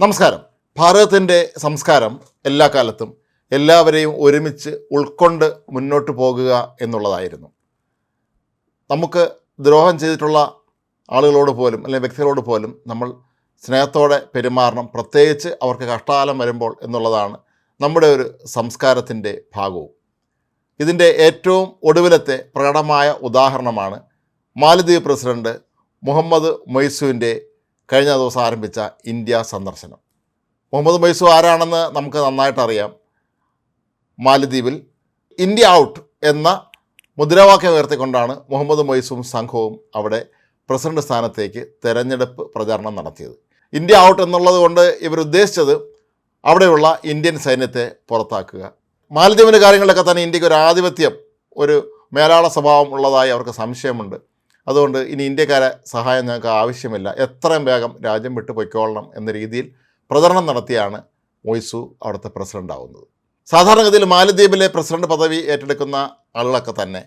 നമസ്കാരം. ഭാരതത്തിന്റെ സംസ്കാരം എല്ലാ കാലത്തും എല്ലാവരെയും ഒരുമിച്ച് ഉൾക്കൊണ്ട് മുന്നോട്ട് പോകുക എന്നുള്ളതായിരുന്നു. നമുക്ക് ദ്രോഹം ചെയ്തിട്ടുള്ള ആളുകളോട് പോലും അല്ലെങ്കിൽ വ്യക്തികളോട് പോലും നമ്മൾ സ്നേഹത്തോടെ പെരുമാറണം. പ്രത്യേകിച്ച് അവർക്ക് കഷ്ടകാലം വരുമ്പോൾ എന്നുള്ളതാണ് നമ്മുടെ ഒരു സംസ്കാരത്തിന്റെ ഭാഗവും. ഇതിന്റെ ഏറ്റവും ഒടുവിലത്തെ പ്രകടമായ ഉദാഹരണമാണ് മാലദ്വീപ് പ്രസിഡന്റ് മുഹമ്മദ് മൊയ്സുവിന്റെ കഴിഞ്ഞ ദിവസം ആരംഭിച്ച ഇന്ത്യ സന്ദർശനം. മുഹമ്മദ് മൈസൂർ ആരാണെന്ന് നമുക്ക് നന്നായിട്ടറിയാം. മാലദ്വീപിൽ ഇന്ത്യ ഔട്ട് എന്ന മുദ്രാവാക്യം ഉയർത്തിക്കൊണ്ടാണ് മുഹമ്മദ് മൈസും സംഘവും അവിടെ പ്രസിഡന്റ് സ്ഥാനത്തേക്ക് തെരഞ്ഞെടുപ്പ് പ്രചാരണം നടത്തിയത്. ഇന്ത്യ ഔട്ട് എന്നുള്ളത് കൊണ്ട് ഇവരുദ്ദേശിച്ചത് അവിടെയുള്ള ഇന്ത്യൻ സൈന്യത്തെ പുറത്താക്കുക. മാലദ്വീപിന്റെ കാര്യങ്ങളിലൊക്കെ തന്നെ ഇന്ത്യയ്ക്ക് ഒരു ആധിപത്യം ഒരു മേലാള സ്വഭാവം ഉള്ളതായി അവർക്ക് സംശയമുണ്ട്. അതുകൊണ്ട് ഇനി ഇന്ത്യക്കാരെ സഹായം ഞങ്ങൾക്ക് ആവശ്യമില്ല. എത്രയും വേഗം രാജ്യം വിട്ടു പൊയ്ക്കോളണം എന്ന രീതിയിൽ പ്രചരണം നടത്തിയാണ് മൊയ്സു അവിടുത്തെ പ്രസിഡന്റ് ആവുന്നത്. സാധാരണഗതിയിൽ മാലദ്വീപിലെ പ്രസിഡന്റ് പദവി ഏറ്റെടുക്കുന്ന ആളുകളൊക്കെ തന്നെ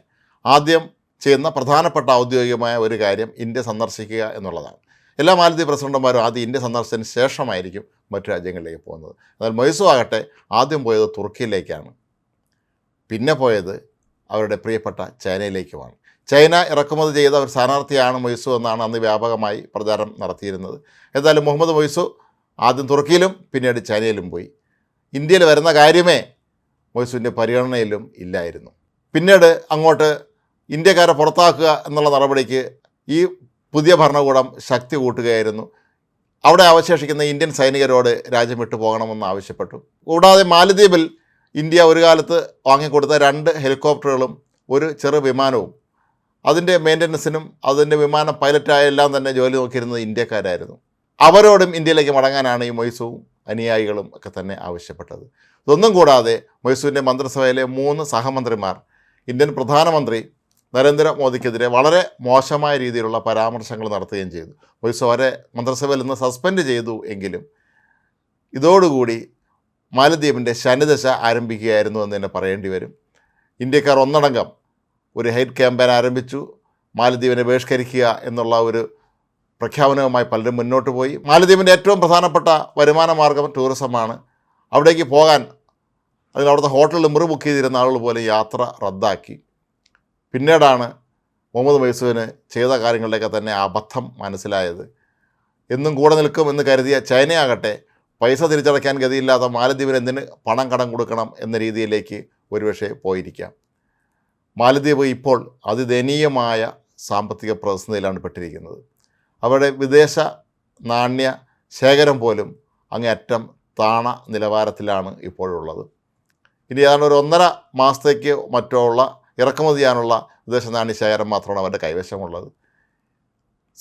ആദ്യം ചെയ്യുന്ന പ്രധാനപ്പെട്ട ഔദ്യോഗികമായ ഒരു കാര്യം ഇന്ത്യ സന്ദർശിക്കുക എന്നുള്ളതാണ്. എല്ലാ മാലദ്വീപ് പ്രസിഡന്റുമാരും ആദ്യം ഇന്ത്യ സന്ദർശനത്തിന് ശേഷമായിരിക്കും മറ്റു രാജ്യങ്ങളിലേക്ക് പോകുന്നത്. എന്നാൽ മൊയ്സു ആകട്ടെ ആദ്യം പോയത് തുർക്കിയിലേക്കാണ്. പിന്നെ പോയത് അവരുടെ പ്രിയപ്പെട്ട ചൈനയിലേക്കുമാണ്. ചൈന ഇറക്കുമതി ചെയ്ത ഒരു സ്ഥാനാർത്ഥിയാണ് മൊയ്സു എന്നാണ് അന്ന് വ്യാപകമായി പ്രചാരം നടത്തിയിരുന്നത്. എന്തായാലും മുഹമ്മദ് മൊയ്സു ആദ്യം തുർക്കിയിലും പിന്നീട് ചൈനയിലും പോയി. ഇന്ത്യയിൽ വരുന്ന കാര്യമേ മൊയ്സുവിന്റെ പരിഗണനയിലും ഇല്ലായിരുന്നു. പിന്നീട് അങ്ങോട്ട് ഇന്ത്യക്കാരെ പുറത്താക്കുക എന്നുള്ള നടപടിക്ക് ഈ പുതിയ ഭരണകൂടം ശക്തി കൂട്ടുകയായിരുന്നു. അവിടെ അവശേഷിക്കുന്ന ഇന്ത്യൻ സൈനികരോട് രാജ്യം വിട്ടു പോകണമെന്ന് ആവശ്യപ്പെട്ടു. കൂടാതെ മാലദ്വീപിൽ ഇന്ത്യ ഒരു കാലത്ത് വാങ്ങിക്കൊടുത്ത രണ്ട് ഹെലികോപ്റ്ററുകളും ഒരു ചെറു വിമാനവും അതിന്റെ മെയിന്റനൻസിനും അതിന്റെ വിമാന പൈലറ്റായെല്ലാം തന്നെ ജോലി നോക്കിയിരുന്നത് ഇന്ത്യക്കാരായിരുന്നു. അവരോടും ഇന്ത്യയിലേക്ക് മടങ്ങാനാണ് ഈ മൊയ്സുവും അനുയായികളും ഒക്കെ തന്നെ ആവശ്യപ്പെട്ടത്. ഇതൊന്നും കൂടാതെ മൈസൂരിന്റെ മന്ത്രിസഭയിലെ മൂന്ന് സഹമന്ത്രിമാർ ഇന്ത്യൻ പ്രധാനമന്ത്രി നരേന്ദ്രമോദിക്കെതിരെ വളരെ മോശമായ രീതിയിലുള്ള പരാമർശങ്ങൾ നടത്തുകയും ചെയ്തു. മൊയ്സു അവരെ മന്ത്രിസഭയിൽ നിന്ന് സസ്പെൻഡ് ചെയ്തു എങ്കിലും ഇതോടുകൂടി മാലദ്വീപിന്റെ ശനിദശ ആരംഭിക്കുകയായിരുന്നു എന്ന് തന്നെ പറയേണ്ടി വരും. ഇന്ത്യക്കാർ ഒന്നടങ്കം ഒരു ഹെയ്റ്റ് ക്യാമ്പയിൻ ആരംഭിച്ചു. മാലദ്വീപിനെ ബഹിഷ്കരിക്കുക എന്നുള്ള ഒരു പ്രഖ്യാപനവുമായി പലരും മുന്നോട്ട് പോയി. മാലദ്വീപിന്റെ ഏറ്റവും പ്രധാനപ്പെട്ട വരുമാന മാർഗം ടൂറിസമാണ് അവിടേക്ക് പോകാൻ അതിൽ അവിടുത്തെ ഹോട്ടലിൽ മുറി ബുക്ക് ചെയ്തിരുന്ന ആളുകൾ പോലും യാത്ര റദ്ദാക്കി. പിന്നീടാണ് മുഹമ്മദ് മൈസൂരിന് ചെയ്ത കാര്യങ്ങളിലൊക്കെ തന്നെ അബദ്ധം മനസ്സിലായത്. എന്നും കൂടെ നിൽക്കും എന്ന് കരുതിയ ചൈനയാകട്ടെ പൈസ തിരിച്ചടയ്ക്കാൻ ഗതിയില്ലാത്ത മാലദ്വീപിന് എന്തിന് പണം കടം കൊടുക്കണം എന്ന രീതിയിലേക്ക് ഒരുപക്ഷെ പോയിരിക്കാം. മാലദ്വീപ് ഇപ്പോൾ അതിദയനീയമായ സാമ്പത്തിക പ്രതിസന്ധിയിലാണ് പെട്ടിരിക്കുന്നത്. അവരുടെ വിദേശ നാണ്യ ശേഖരം പോലും അങ്ങേയറ്റം താണ നിലവാരത്തിലാണ് ഇപ്പോഴുള്ളത്. ഇനി ഏതാണ്ട് ഒരു ഒന്നര മാസത്തേക്ക് മറ്റോ ഉള്ള ഇറക്കുമതി ചെയ്യാനുള്ള വിദേശ നാണ്യ ശേഖരം മാത്രമാണ് അവരുടെ കൈവശമുള്ളത്.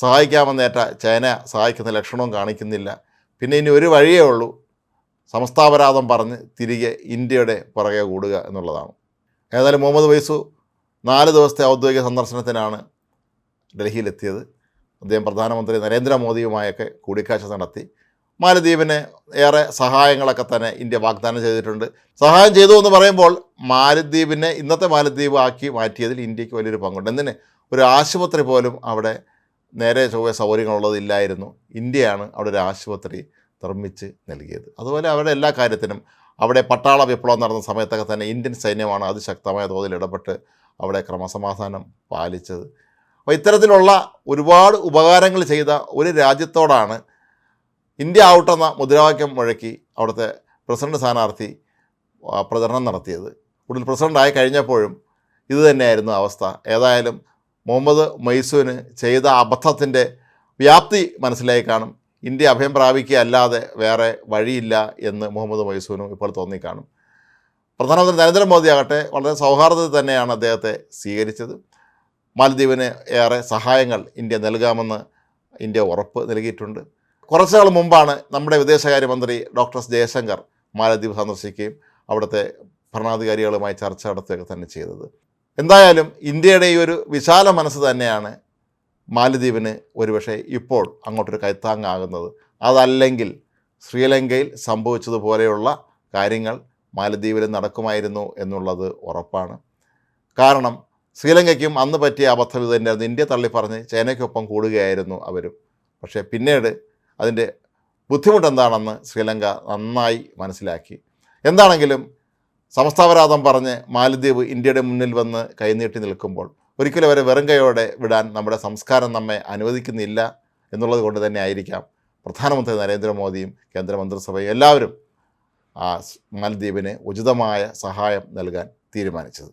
സഹായിക്കാമെന്നേറ്റ ചൈന സഹായിക്കുന്ന ലക്ഷണവും കാണിക്കുന്നില്ല. പിന്നെ ഇനി ഒരു വഴിയേ ഉള്ളൂ. സംസ്ഥാപരാധം പറഞ്ഞ് തിരികെ ഇന്ത്യയുടെ പുറകെ കൂടുക എന്നുള്ളതാണ്. ഏതായാലും മുഹമ്മദ് വൈസു നാല് ദിവസത്തെ ഔദ്യോഗിക സന്ദർശനത്തിനാണ് ഡൽഹിയിലെത്തിയത്. അദ്ദേഹം പ്രധാനമന്ത്രി നരേന്ദ്രമോദിയുമായൊക്കെ കൂടിക്കാഴ്ച നടത്തി. മാലദ്വീപിന് ഏറെ സഹായങ്ങളൊക്കെ തന്നെ ഇന്ത്യ വാഗ്ദാനം ചെയ്തിട്ടുണ്ട്. സഹായം ചെയ്തു എന്ന് പറയുമ്പോൾ മാലദ്വീപിനെ ഇന്നത്തെ മാലദ്വീപ് ആക്കി മാറ്റിയതിൽ ഇന്ത്യയ്ക്ക് വലിയൊരു പങ്കുണ്ട്. എന്തിന്? ഒരു ആശുപത്രി പോലും അവിടെ നേരെ ചൊവ്വ സൗകര്യങ്ങളുള്ളതില്ലായിരുന്നു. ഇന്ത്യയാണ് അവിടെ ഒരു ആശുപത്രി നിർമ്മിച്ച് നൽകിയത്. അതുപോലെ അവരുടെ എല്ലാ കാര്യത്തിനും അവിടെ പട്ടാള വിപ്ലവം നടന്ന സമയത്തൊക്കെ തന്നെ ഇന്ത്യൻ സൈന്യമാണ് അതിശക്തമായ തോതിൽ ഇടപെട്ട് അവിടെ ക്രമസമാധാനം പാലിച്ചത്. അപ്പോൾ ഇത്തരത്തിലുള്ള ഒരുപാട് ഉപകാരങ്ങൾ ചെയ്ത ഒരു രാജ്യത്തോടാണ് ഇന്ത്യ ഔട്ടെന്ന മുദ്രാവാക്യം മുഴക്കി അവിടുത്തെ പ്രസിഡന്റ് സ്ഥാനാർത്ഥി പ്രചരണം നടത്തിയത്. കൂടുതൽ പ്രസിഡന്റായി കഴിഞ്ഞപ്പോഴും ഇത് തന്നെയായിരുന്നു അവസ്ഥ. ഏതായാലും മുഹമ്മദ് മൈസൂന് ചെയ്ത അബദ്ധത്തിന്റെ വ്യാപ്തി മനസ്സിലായി കാണും. ഇന്ത്യ അഭയം പ്രാപിക്കുക അല്ലാതെ വേറെ വഴിയില്ല എന്ന് മുഹമ്മദ് മൈസൂനും ഇപ്പോൾ തോന്നിക്കാണും. പ്രധാനമന്ത്രി നരേന്ദ്രമോദി ആകട്ടെ വളരെ സൗഹാർദ്ദത്തിൽ തന്നെയാണ് അദ്ദേഹത്തെ സ്വീകരിച്ചത്. മാലദ്വീപിന് ഏറെ സഹായങ്ങൾ ഇന്ത്യ നൽകാമെന്ന് ഇന്ത്യ ഉറപ്പ് നൽകിയിട്ടുണ്ട്. കുറച്ച് നാൾ മുമ്പാണ് നമ്മുടെ വിദേശകാര്യമന്ത്രി ഡോക്ടർ എസ് ജയശങ്കർ മാലദ്വീപ് സന്ദർശിക്കുകയും അവിടുത്തെ ഭരണാധികാരികളുമായി ചർച്ച നടത്തുകയൊക്കെ തന്നെ ചെയ്തത്. എന്തായാലും ഇന്ത്യയുടെ ഈ ഒരു വിശാല മനസ്സ് തന്നെയാണ് മാലദ്വീപിന് ഒരുപക്ഷെ ഇപ്പോൾ അങ്ങോട്ടൊരു കൈത്താങ്ങാകുന്നത്. അതല്ലെങ്കിൽ ശ്രീലങ്കയിൽ സംഭവിച്ചതുപോലെയുള്ള കാര്യങ്ങൾ മാലദ്വീപിൽ നടക്കുമായിരുന്നു എന്നുള്ളത് ഉറപ്പാണ്. കാരണം ശ്രീലങ്കയ്ക്കും അന്ന് പറ്റിയ അബദ്ധം ഇത് തന്നെയായിരുന്നു. ഇന്ത്യ തള്ളിപ്പറഞ്ഞ് ചൈനയ്ക്കൊപ്പം കൂടുകയായിരുന്നു അവരും. പക്ഷേ പിന്നീട് അതിന്റെ ബുദ്ധിമുട്ടെന്താണെന്ന് ശ്രീലങ്ക നന്നായി മനസ്സിലാക്കി. എന്താണെങ്കിലും സമസ്താപരാധം പറഞ്ഞ് മാലദ്വീപ് ഇന്ത്യയുടെ മുന്നിൽ വന്ന് കൈനീട്ടി നിൽക്കുമ്പോൾ ഒരിക്കലും അവരെ വെറും കൈയോടെ വിടാൻ നമ്മുടെ സംസ്കാരം നമ്മെ അനുവദിക്കുന്നില്ല എന്നുള്ളത് കൊണ്ട് തന്നെ ആയിരിക്കാം പ്രധാനമന്ത്രി നരേന്ദ്രമോദിയും കേന്ദ്രമന്ത്രിസഭയും എല്ലാവരും മാലദ്വീപിന് ഉചിതമായ സഹായം നൽകാൻ തീരുമാനിച്ചത്.